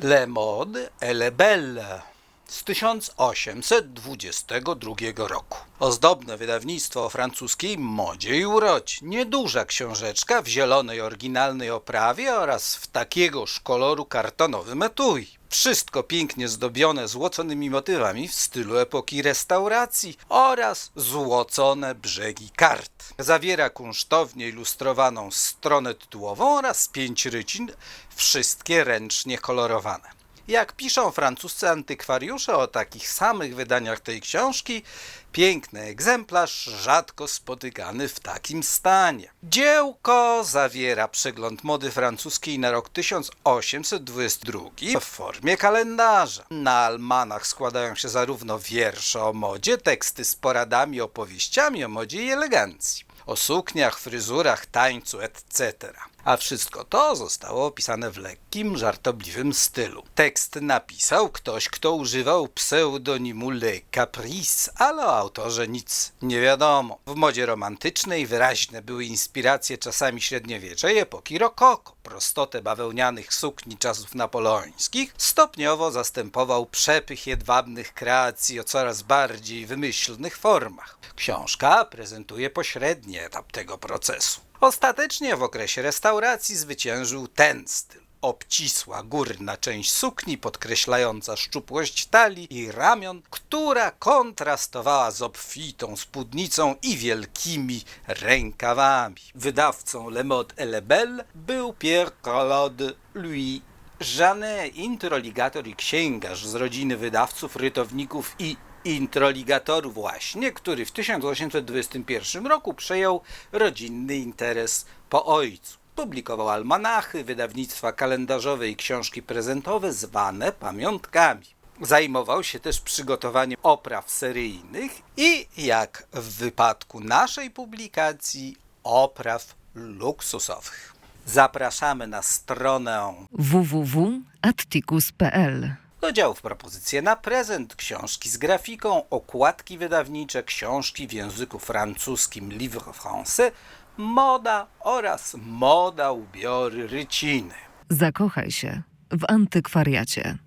Le Mode et le Belle z 1822 roku. Ozdobne wydawnictwo o francuskiej modzie i urodzie. Nieduża książeczka w zielonej oryginalnej oprawie oraz w takiegoż koloru kartonowym etui. Wszystko pięknie zdobione złoconymi motywami w stylu epoki restauracji oraz złocone brzegi kart. Zawiera kunsztownie ilustrowaną stronę tytułową oraz pięć rycin, wszystkie ręcznie kolorowane. Jak piszą francuscy antykwariusze o takich samych wydaniach tej książki, piękny egzemplarz rzadko spotykany w takim stanie. Dziełko zawiera przegląd mody francuskiej na rok 1822 w formie kalendarza. Na almanach składają się zarówno wiersze o modzie, teksty z poradami, opowieściami o modzie i elegancji o sukniach, fryzurach, tańcu, etc. A wszystko to zostało opisane w lekkim, żartobliwym stylu. Tekst napisał ktoś, kto używał pseudonimu Le Caprice, ale o autorze nic nie wiadomo. W modzie romantycznej wyraźne były inspiracje czasami średniowiecza epoki rokoko. Prostotę bawełnianych sukni czasów napoleońskich stopniowo zastępował przepych jedwabnych kreacji o coraz bardziej wymyślnych formach. Książka prezentuje pośredni etap tego procesu. Ostatecznie w okresie restauracji zwyciężył ten styl. Obcisła górna część sukni, podkreślająca szczupłość talii i ramion, która kontrastowała z obfitą spódnicą i wielkimi rękawami. Wydawcą Le Mode et le Belle był Pierre Claude Louis Janet, introligator i księgarz z rodziny wydawców, rytowników i introligatorów właśnie, który w 1821 roku przejął rodzinny interes po ojcu. Publikował almanachy, wydawnictwa kalendarzowe i książki prezentowe zwane pamiątkami. Zajmował się też przygotowaniem opraw seryjnych i, jak w wypadku naszej publikacji, opraw luksusowych. Zapraszamy na stronę www.atticus.pl do działów propozycje na prezent, książki z grafiką, okładki wydawnicze, książki w języku francuskim Livre Français, moda oraz moda ubiory ryciny. Zakochaj się w antykwariacie.